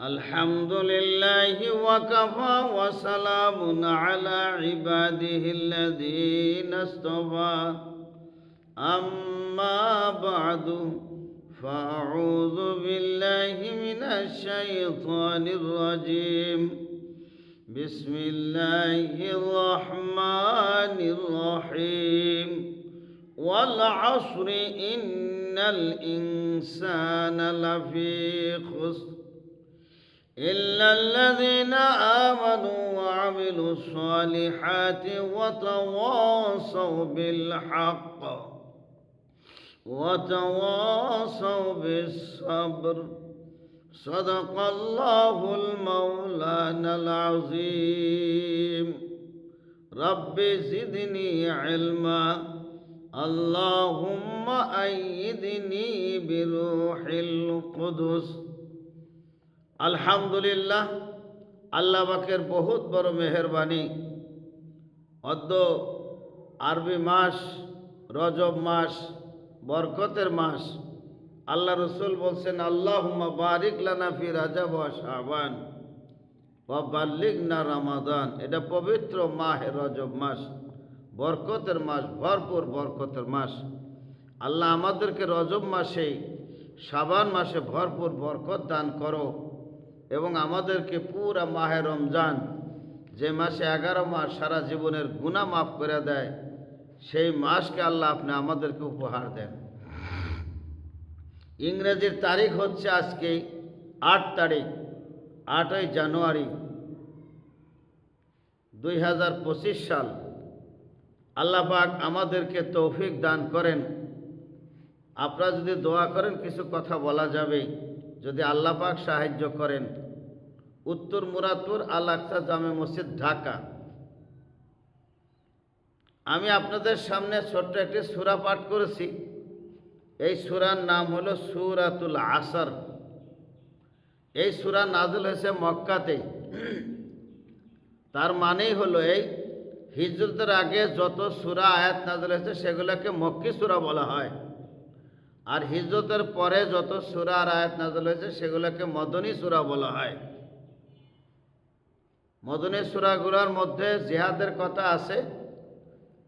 الحمد لله وكفى وسلام على عباده الذين اصطفى أما بعد فأعوذ بالله من الشيطان الرجيم. بسم الله الرحمن الرحيم. والعصر إن الإنسان لفي خسر إلا الذين آمنوا وعملوا الصالحات وتواصوا بالحق وتواصوا بالصبر. صدق الله المولانا العظيم. رب زدني علما. اللهم أيدني بروح القدس. আলহামদুলিল্লাহ, আল্লাহ পাকের বহুত বড় মেহরবানি। অদ্য আরবি মাস, রজব মাস, বরকতের মাস, আল্লাহ রসুল বলছেন আল্লাহ বারিক লানা ফি রাজাব ওয়া শাবান ওয়া বাল্লিক না রামাদান। এটা পবিত্র মাহ রজব মাস, বরকতের মাস, ভরপুর বরকতের মাস। আল্লাহ আমাদেরকে রজব মাসে, শাবান মাসে ভরপুর বরকত দান করো। এবং আমাদেরকে পুরা মাহে রমজান যে মাসে এগারো মাস সারা জীবনের গুণা মাফ করে দেয়, সেই মাসকে আল্লাহ আপনি আমাদেরকে উপহার দেন। ইংরেজির তারিখ হচ্ছে আজকে আট তারিখ, আটই জানুয়ারি দুই হাজার পঁচিশ সাল। আল্লাহ পাক আমাদেরকে তৌফিক দান করেন। আপনারা যদি দোয়া করেন, কিছু কথা বলা যাবে। যদি আল্লাহ পাক সাহায্য করেন, উত্তর মুরাদপুর আল জামে মসজিদ, ঢাকা। আমি আপনাদের সামনে ছোট্ট একটি সুরা পাঠ করেছি। এই সুরার নাম হলো সুরাতুল আসর। এই সুরা নাজল হয়েছে মক্কাতে। তার মানেই হলো এই, হিজরতের আগে যত সুরা আয়াত নাজল হয়েছে সেগুলোকে মক্কি সুরা বলা হয়। আর হিজরতের পরে যত সুরা আর আয়াত নাজল হয়েছে, সেগুলোকে মদনী সুরা বলা হয়। মদনী সুরাগুলোর মধ্যে জিহাদের কথা আছে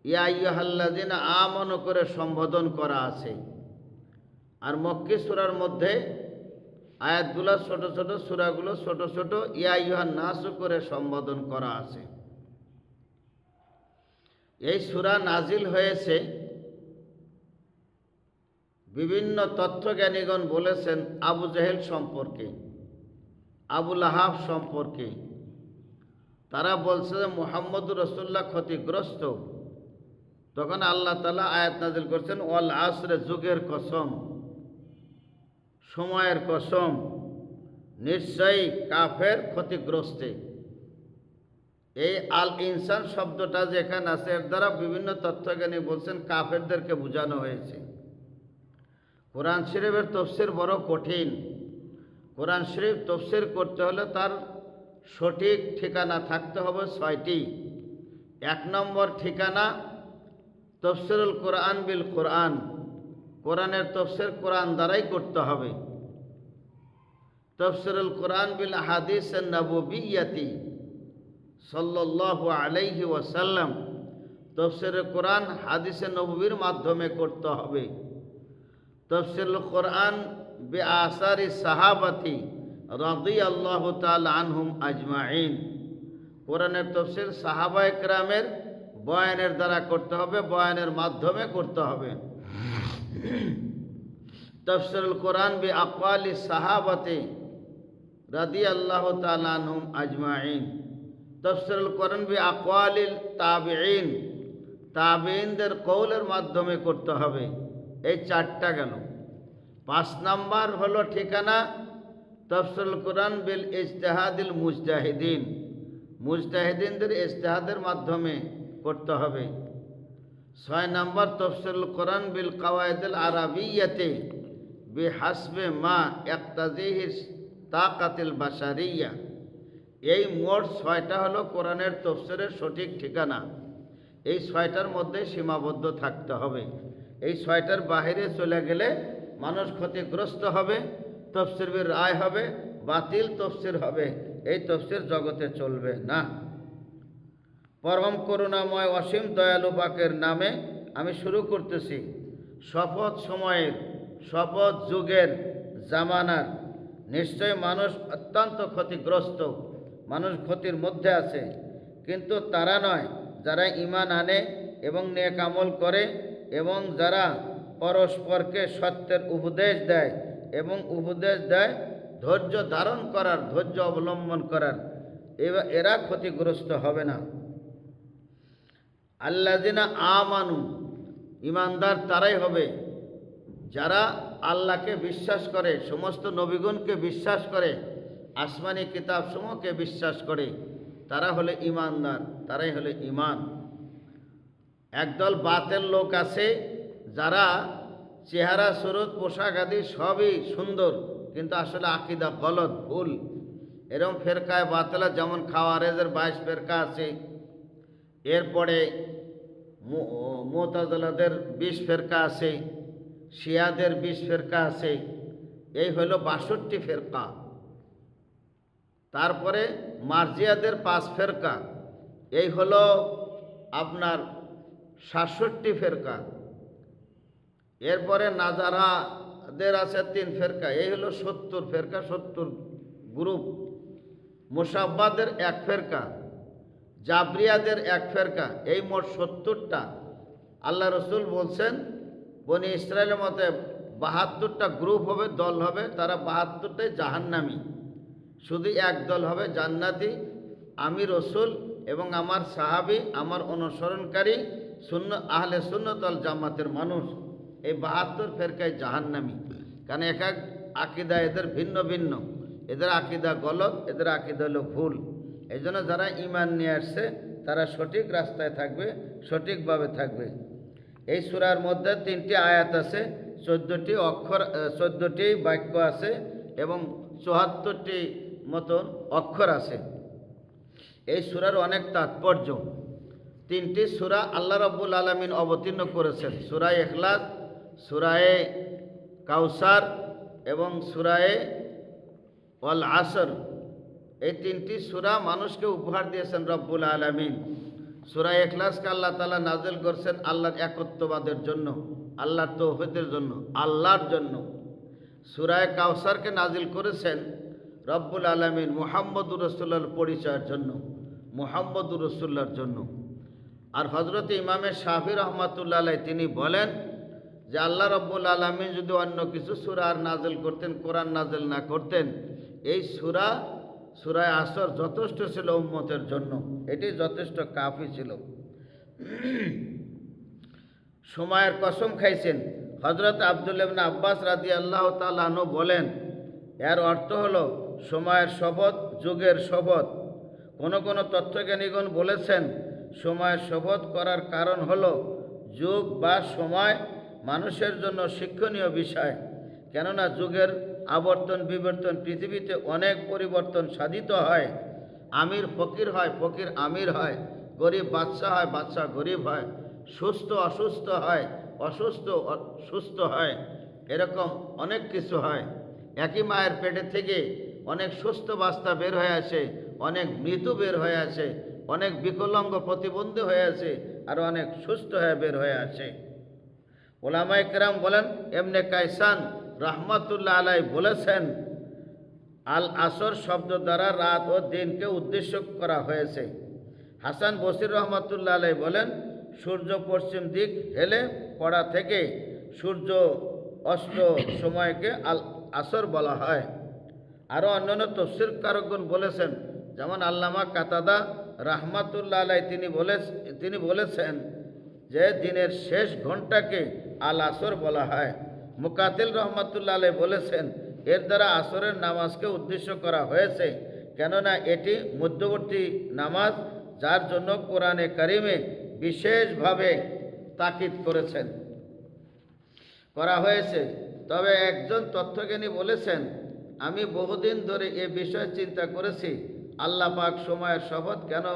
ইয়াহাল্লাদিন আমন করে সম্বোধন করা আছে। আর মক্কি সুরার মধ্যে আয়াতগুলো ছোট ছোট, সুরাগুলো ছোট ছোট ইয়াহান নাসু করে সম্বোধন করা আছে। এই সুরা নাজিল হয়েছে বিভিন্ন তথ্যজ্ঞানীগণ বলেছেন আবু জাহেল সম্পর্কে আবুল আহাব সম্পর্কে। তারা বলছে যে মোহাম্মদ রসুল্লাহ ক্ষতিগ্রস্ত। তখন আল্লাহ তালা আয়াত নাজিল করছেন, ওয়াল আসরে যুগের কসম, সময়ের কসম, নিশ্চয়ই কাফের ক্ষতিগ্রস্তে। এই আল ইনসান শব্দটা যেখানে আছে, এর দ্বারা বিভিন্ন তথ্যজ্ঞানী বলছেন কাফেরদেরকে বোঝানো হয়েছে। কোরআন শরীফের তফসির বড় কঠিন। কোরআন শরীফ তফসির করতে হলে তার সঠিক ঠিকানা থাকতে হবে ছয়টি। এক নম্বর ঠিকানা তফসিরুল কোরআন বিল কোরআন। কোরআনের তফসির কোরআন দ্বারাই করতে হবে। তফসিরুল কোরআন বিল হাদিস নববিয়াতি সাল্লাহ আলাইহি ওয়াসাল্লাম। তফসির কোরআন হাদিসে নবীর মাধ্যমে করতে হবে। তফসিল কোরআন বে আসারি সাহাবাতি রদি আল্লাহ তাল আনহুম আজমাইন কোরআনের তফসিল সাহাবা একরামের বয়ানের দ্বারা করতে হবে, বয়ানের মাধ্যমে করতে হবে। তফসিল কোরআন বে আকওয়ালি সাহাবাতি রদি আল্লাহ তাল আনহুম আজমাইন তফসিল কোরআন বে আকওয়ালিল তাবিঈন। তাবিঈনদের কৌলের মাধ্যমে করতে হবে। এই চারটা গেল। পাঁচ নাম্বার হলো ঠিকানা তফসুল কোরআন বিল ইজতেহাদিল মুজতাহিদিন। মুজতাহিদিনদের ইজতেহাদের মাধ্যমে করতে হবে। ছয় নাম্বার তফসুল কোরআন বিল কাওয়ায়দুল আরবিয়াতে বি হাসবে মা একতাজিহির তাকাতিল বাসারিয়া এই মোট ছয়টা হলো কোরআনের তফসিরের সঠিক ঠিকানা। এই ছয়টার মধ্যে সীমাবদ্ধ থাকতে হবে। এই ছয়টার বাহিরে চলে গেলে মানুষ ক্ষতিগ্রস্ত হবে তফসিরবির রায় হবে, বাতিল তফসির হবে, এই তফসির জগতে চলবে না। পরম করুণাময় অসীম দয়ালু পাকের নামে আমি শুরু করতেছি। শপথ সময়ের, শপথ যুগের জামানার। নিশ্চয় মানুষ অত্যন্ত ক্ষতিগ্রস্ত, মানুষ ক্ষতির মধ্যে আছে। কিন্তু তারা নয়, যারা ইমান আনে এবং নেক আমল করে এবং যারা পরস্পরকে সত্যের উপদেশ দেয় এবং উপদেশ দেয় ধৈর্য ধারণ করার, ধৈর্য অবলম্বন করার। এবা- এরা ক্ষতিগ্রস্ত হবে না। আল্লাদিনা আমানু ইমানদার তারাই হবে। যারা আল্লাহকে বিশ্বাস করে, সমস্ত নবীগণকে বিশ্বাস করে, আসমানি কিতাব সমূহকে বিশ্বাস করে, তারা হলে ইমানদার তারাই হলে ইমান একদল বাতের লোক আছে যারা চেহারা, সুরত, পোশাক আদি সবই সুন্দর, কিন্তু আসলে আকিদা গলত ভুল। এরকম ফেরকায় বাতলা, যেমন খাওয়ারেজের বাইশ ফেরকা আছে। এরপরে মোতাজলাদের বিশ ফেরকা আছে, শিয়াদের বিশ ফেরকা আছে। এই হলো বাষট্টি ফেরকা। তারপরে মার্জিয়াদের পাঁচ ফেরকা। এই হলো আপনার সাতষট্টি ফেরকা। এরপরে নাজারাদের আছে তিন ফেরকা, এই হলো সত্তর ফেরকা, সত্তর গ্রুপ। মুসাব্বাদের এক ফেরকা, জাবরিয়াদের এক ফেরকা, এই মোট সত্তরটা। আল্লাহ রসুল বলছেন, বনি ইসরায়েলের মতে বাহাত্তরটা গ্রুপ হবে, দল হবে, তারা বাহাত্তরটাই জাহান্নামি। শুধু এক দল হবে, জান্নাতি, আমি রসুল এবং আমার সাহাবি, আমার অনুসরণকারী শূন্য আহলে শূন্যতল জামাতের মানুষ। এই বাহাত্তর ফেরকায় জাহান্নামি। কারণ এক এক আকিদা এদের ভিন্ন ভিন্ন। এদের আকিদা গলত, এদের আকিদা হলো ভুল। এই জন্য যারা ইমান নিয়ে আসছে, তারা সঠিক রাস্তায় থাকবে, সঠিকভাবে থাকবে। এই সুরার মধ্যে তিনটি আয়াত আছে, চোদ্দোটি অক্ষর চোদ্দোটি বাক্য আছে এবং চুয়াত্তরটি মতন অক্ষর আছে। এই সুরার অনেক তাৎপর্য। তিনটি সুরা আল্লাহ রব্বুল আলমিন অবতীর্ণ করেছেন। সুরায় এখলাস সুরায়ে কাউসার এবং সুরায়ে অল আসর। এই তিনটি সুরা মানুষকে উপহার দিয়েছেন রব্বুল আলমিন। সুরা এখলাসকে আল্লাহ তালা নাজেল করছেন আল্লাহর একত্ববাদের জন্য, আল্লাহর তৌহিদের জন্য, আল্লাহর জন্য। সুরায় কাউসারকে নাজিল করেছেন রব্বুল আলমিন মোহাম্মদুর রসুল্লার পরিচয়ের জন্য, মোহাম্মদুর রসুল্লার জন্য। আর হজরত ইমামের শাহি রহমাতুল্লাহ তিনি বলেন যে আল্লাহ রব্বুল আলমিন যদি অন্য কিছু সুরা আর নাজেল করতেন, কোরআন নাজেল না করতেন, এই সুরা, সুরায় আসর যথেষ্ট ছিল উম্মতের জন্য। এটি যথেষ্ট কাফি ছিল। সময়ের কসম খাইছেন। হজরত আবদুল্লাবনা আব্বাস রাদি আল্লাহ তালু বলেন, এর অর্থ হল সময়ের শপথ, যুগের শপথ। কোন কোন তত্ত্বজ্ঞানীগণ বলেছেন, সময়ের শপথ করার কারণ হল যুগ বা সময় মানুষের জন্য শিক্ষণীয় বিষয়। কেননা যুগের আবর্তন, বিবর্তন, পৃথিবীতে অনেক পরিবর্তন সাধিত হয়। আমির ফকির হয়, ফকির আমির হয়। গরিব বাচ্চা হয় বাচ্চা গরিব হয়। সুস্থ, অসুস্থ হয়, অসুস্থ সুস্থ হয়। এরকম অনেক কিছু হয়। একই মায়ের পেটে থেকে অনেক সুস্থ বাচ্চা বের হয়ে আসে, অনেক মৃত্যু বের হয়ে আসে, অনেক বিকলাঙ্গ প্রতিবন্ধী হয়ে আছে আর অনেক সুস্থ হয়ে বের হয়ে আসে। ওলামা একরাম বলেন, এমনে কাইসান রহমতুল্লাহ আলাই বলেছেন, আল আসর শব্দ দ্বারা রাত ও দিনকে উদ্দেশ্য করা হয়েছে। হাসান বসির রহমতুল্লাহ আলাই বলেন, সূর্য পশ্চিম দিক হেলে পড়া থেকে সূর্য অস্ত সময়কে আল আসর বলা হয়। আরও অন্যান্য তফসির কারকগণ বলেছেন, যেমন আল্লামা কাতাদা রাহমাতুল্লাহ আলাই তিনি বলে তিনি বলেছেন যে দিনের শেষ ঘন্টাকে আল আসর বলা হয়। মুকাতিল রহমাতুল্লাহ আলাই বলেছেন, এর দ্বারা আসরের নামাজকে উদ্দেশ্য করা হয়েছে, কেননা এটি মধ্যবর্তী নামাজ যার জন্য কোরআনে কারিমে বিশেষভাবে তাকিদ করেছেন। করা হয়েছে। তবে একজন তথ্যজ্ঞানী বলেছেন, আমি বহুদিন ধরে এ বিষয়ে চিন্তা করেছি, আল্লাহ পাক সময়ের শপথ কেন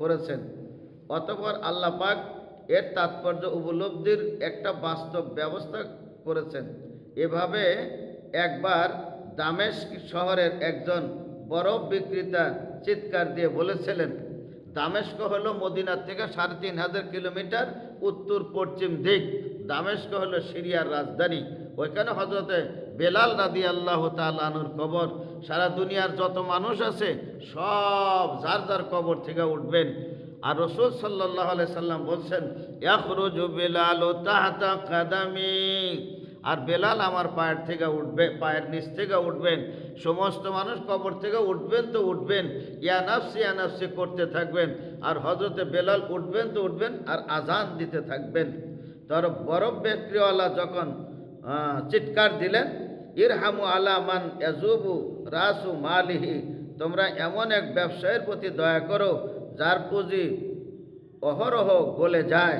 করেছেন? অতপর আল্লাহ পাক এর তাৎপর্য উপলব্ধির একটা বাস্তব ব্যবস্থা করেছেন। এভাবে একবার দামেস্ক শহরের একজন বরফ বিক্রেতা চিৎকার দিয়ে বলেছিলেন, দামেস্ক হলো মদিনার থেকে সাড়ে তিন হাজার কিলোমিটার উত্তর পশ্চিম দিক। দামেস্ক হলো সিরিয়ার রাজধানী। ওইখানে হজরতে বেলাল রাদি আল্লাহ তালানুর কবর। সারা দুনিয়ার যত মানুষ আছে সব যার যার কবর থেকে উঠবেন। আর রসুল সাল্লাহ সাল্লাম বলছেন, ইয়াখরুজ বেলাল ও তাহাতা কাদামি। আর বেলাল আমার পায়ের থেকে উঠবে, পায়ের নিচ থেকে উঠবেন, সমস্ত মানুষ কবর থেকে উঠবেন তো উঠবেন ইয়ানাফসি ইয়ানাফসি করতে থাকবেন, আর হজরতে বেলাল উঠবেন তো উঠবেন, আর আজান দিতে থাকবেন। তার বরফ ব্যক্তিওয়ালা যখন চিৎকার দিলেন, ইরহামু আলা মান ইয়াজুবু রাসু মালিহি। তোমরা এমন এক ব্যবসায়ের প্রতি দয়া করো যার পুঁজি অহরহ গলে যায়,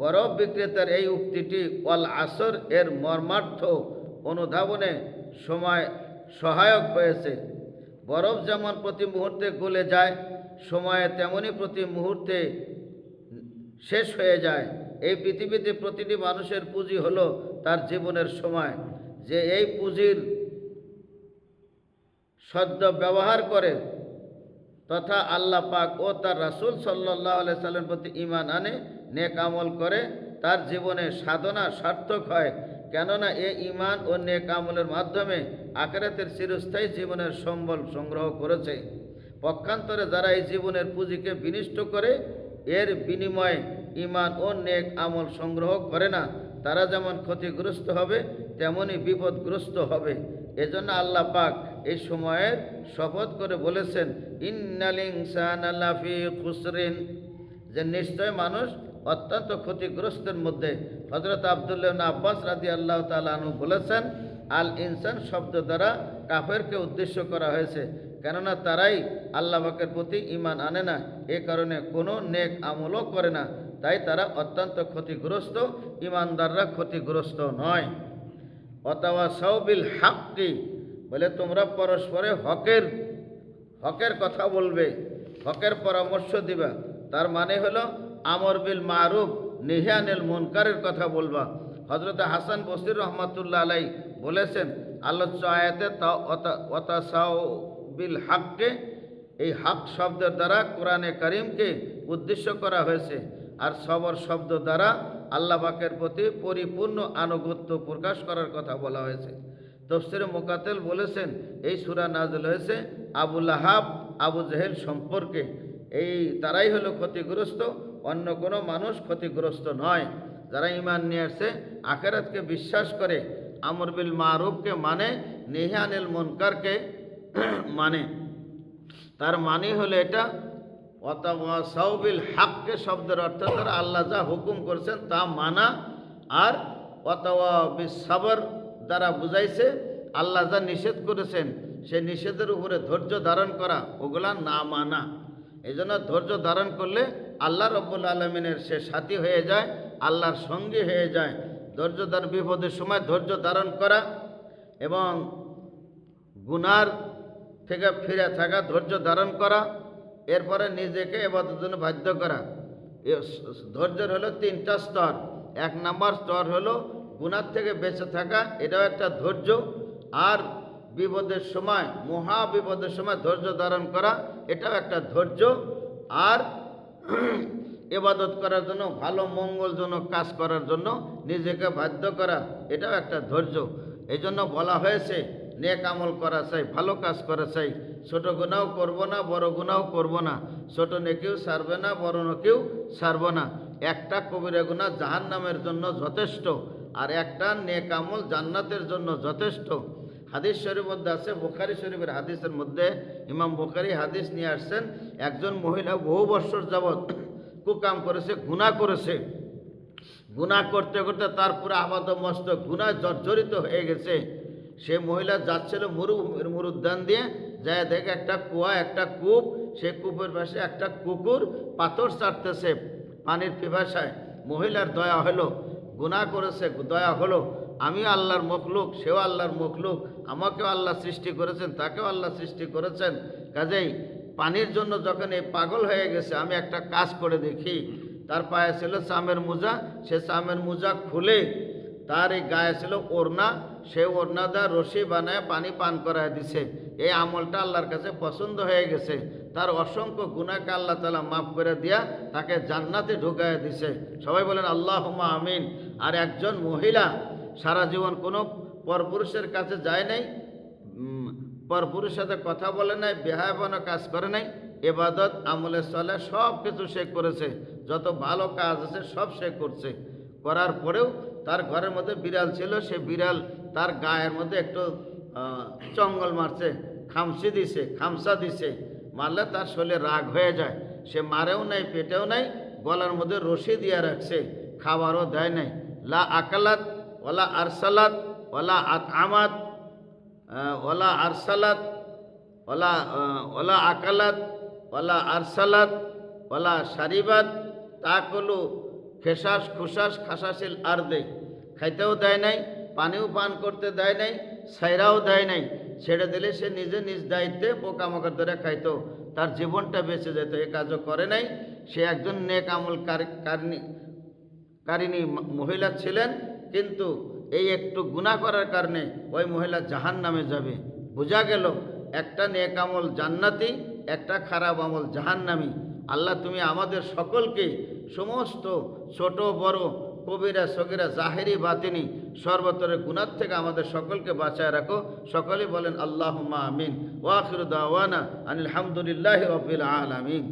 বরফ বিক্রেতার এই উক্তিটি অল আসর এর মর্মার্থ অনুধাবনে সময় সহায়ক হয়েছে। বরফ যেমন প্রতি মুহূর্তে গলে যায়, সময়ে তেমনি প্রতি মুহূর্তে শেষ হয়ে যায়। এই পৃথিবীতে প্রতিটি মানুষের পুঁজি হলো তার জীবনের সময়। যে এই পুঁজির সদ্য ব্যবহার করে তথা আল্লাহ পাক ও তার রাসূল সাল্লাহ সাল্লামের প্রতি ইমান আনে, নেক আমল করে, তার জীবনে সাধনা সার্থক হয়। কেননা এ ইমান ও নেক আমলের মাধ্যমে আখেরাতের চিরস্থায়ী জীবনের সম্বল সংগ্রহ করেছে। পক্ষান্তরে যারা এই জীবনের পুঁজিকে বিনিষ্ট করে, এর বিনিময়ে ইমান ও নেক আমল সংগ্রহ করে না, তারা যেমন ক্ষতিগ্রস্ত হবে তেমনই বিপদগ্রস্ত হবে। এজন্য আল্লাহ পাক এই সময়ের শপথ করে বলেছেন ইন্নালিংসান আল্লাফি খুসরিন। যে নিশ্চয় মানুষ অত্যন্ত ক্ষতিগ্রস্তের মধ্যে। হজরত আবদুল্লাহ আব্বাস রাজি আল্লাহ তালু বলেছেন, আল ইনসান শব্দ দ্বারা কাফেরকে উদ্দেশ্য করা হয়েছে। কেননা তারাই আল্লাহ পাকের প্রতি ইমান আনে না। এ কারণে কোনো নেক আমলও করে না। তাই তারা অত্যন্ত ক্ষতিগ্রস্ত ইমানদাররা ক্ষতিগ্রস্ত নয়। অথবা সৌবিল হাক্কি বলে, তোমরা পরস্পরে হকের হকের কথা বলবে, হকের পরামর্শ দিবা। তার মানে হলো, আমর বিল মারুফ নিহিয়ানিল মুনকারের কথা বলবা। হজরত হাসান বসির রহমতুল্লাহ আলাই বলেছেন, আলোচ্য আয়াতে অতাসাও বিল হাককে, এই হাক শব্দের দ্বারা কোরআনে করিমকে উদ্দেশ্য করা হয়েছে। আর সবর শব্দ দ্বারা আল্লাহ পাকের প্রতি পরিপূর্ণ আনুগত্য প্রকাশ করার কথা বলা হয়েছে। তফসির মোকাতেল বলেছেন, এই সুরা নাজল হয়েছে আবুল আহাব আবু জেহেল সম্পর্কে। এই তারাই হলো ক্ষতিগ্রস্ত, অন্য কোনো মানুষ ক্ষতিগ্রস্ত নয়। যারা ইমান নিয়ে আসছে আখেরাতকে বিশ্বাস করে, আমর বিল মারুফকে মানে নেহানিল মুনকারকে মানে। তার মানে হলো এটা সাউবিল হাককে শব্দের অর্থ ধরে আল্লাহ যা হুকুম করেছেন তা মানা, আর অথবা বিসাবর দ্বারা বুঝাইছে, আল্লাহ যা নিষেধ করেছেন সে নিষেধের উপরে ধৈর্য ধারণ করা, ওগুলা না মানা। এই জন্য ধৈর্য ধারণ করলে আল্লাহ রব্বুল আলমিনের সে সাথী হয়ে যায়, আল্লাহর সঙ্গী হয়ে যায়। ধৈর্য ধারণ বিপদের সময় ধৈর্য ধারণ করা এবং গুনার থেকে ফিরে থাকা, ধৈর্য ধারণ করা, এরপরে নিজেকে এবাদের জন্য বাধ্য করা। ধৈর্যের হলো তিনটা স্তর। এক নম্বর স্তর হলো গুনার থেকে বেঁচে থাকা, এটাও একটা ধৈর্য। আর বিপদের সময় মহা বিপদের সময় ধৈর্য ধারণ করা, এটাও একটা ধৈর্য। আর এবাদত করার জন্য, ভালো, মঙ্গলজনক কাজ করার জন্য নিজেকে বাধ্য করা, এটাও একটা ধৈর্য। এই জন্য বলা হয়েছে, নেক আমল করা চাই, ভালো কাজ করা চাই। ছোট গুণাও করব না, বড় গুণাও করব না। ছোট নেকেও সারবে না, বড় নেকেও সারব না। একটা কবিরা গুণা জাহান নামের জন্য যথেষ্ট। আর একটা নেক আমল জান্নাতের জন্য যথেষ্ট। হাদিস শরীফের মধ্যে আছে, বোখারি শরীফের হাদিসের মধ্যে ইমাম বোখারি হাদিস নিয়ে আসছেন, একজন মহিলা বহু বছর যাবৎ কুকাম করেছে গুণা করেছে। গুণা করতে করতে তার পুরো আবাদ মস্ত গুণা জর্জরিত হয়ে গেছে। সে মহিলা যাচ্ছিল মরুভূমির মরুদ্যান দিয়ে, যায় দেখে একটা কুয়া, একটা কূপ, সে কূপের পাশে একটা কুকুর পাথর চাটতেছে, পানির পিপাসায়। মহিলার দয়া হলো গুণা করেছে, দয়া হলো। আমিও আল্লাহর মখলুক, সেও আল্লাহর মখলুক, আমাকেও আল্লাহ সৃষ্টি করেছেন, তাকেও আল্লাহ সৃষ্টি করেছেন। কাজেই পানির জন্য যখন এই পাগল হয়ে গেছে, আমি একটা কাজ করে দেখি, তার পায়ে ছিল চামের মোজা, সে চামের মোজা খুলে তার এই গায়ে ছিল ওড়না, সে ওড়না দা রশি বানায় পানি পান করায় দিছে। এই আমলটা আল্লাহর কাছে পছন্দ হয়ে গেছে। তার অসংখ্য গুণাকে আল্লাহ তালা মাফ করে দিয়া তাকে জান্নাতে ঢুকায় দিছে। সবাই বলেন আল্লাহ আমিন। আর একজন মহিলা সারা জীবন কোনো পরপুরুষের কাছে যায় নাই পরপুরুষের সাথে কথা বলে নাই, বেহায়াপনা কাজ করে নাই, এবাদত, আমলে চলে সব কিছু সে করেছে, যত ভালো কাজ আছে সব সে করছে। করার পরেও তার ঘরের মধ্যে বিড়াল ছিল, সে বিড়াল তার গায়ের মধ্যে একটু চঙ্গল মারছে খামসি দিছে খামসা দিছে, মারলে তার শরীরে রাগ হয়ে যায়। সে মারেও নাই, পেটেও নাই, গলার মধ্যে রশি দিয়ে রাখছে, খাবারও দেয় নাই। লা আকালাত ওলা আরসালাত ওলা আত আমাত ওলা আরসালাত ওলা ওলা আকালাত ওলা আরসালাত ওলা সারিবাত তাকলু খেসাস, খুসাস, খাসাসিল আর দে খাইতেও দেয় নাই, পানিও পান করতে দেয় নাই, সাইরাও দেয় নাই। ছেড়ে দিলে সে নিজে নিজ দায়িত্বে পোকামাকড় ধরে খাইতো। তার জীবনটা বেঁচে যেত, এ কাজও করে নাই। সে একজন নেক আমল কারিনী কারিনী মহিলা ছিলেন, কিন্তু এই একটু গুণা করার কারণে ওই মহিলা জাহান নামে যাবে। বোঝা গেল, একটা নেক আমল জান্নাতি, একটা খারাপ আমল জাহান্নামি। আল্লাহ, তুমি আমাদের সকলকে সমস্ত ছোট, বড়, কবিরা, সগিরা, জাহেরি, বাতিনি সর্বতরের গুণার থেকে আমাদের সকলকে বাঁচায় রাখো। সকলে বলেন আল্লাহ মা আমিন ওয়াখির দাওয়ানা আনিল হামদুলিল্লাহ রবিল আলামিন।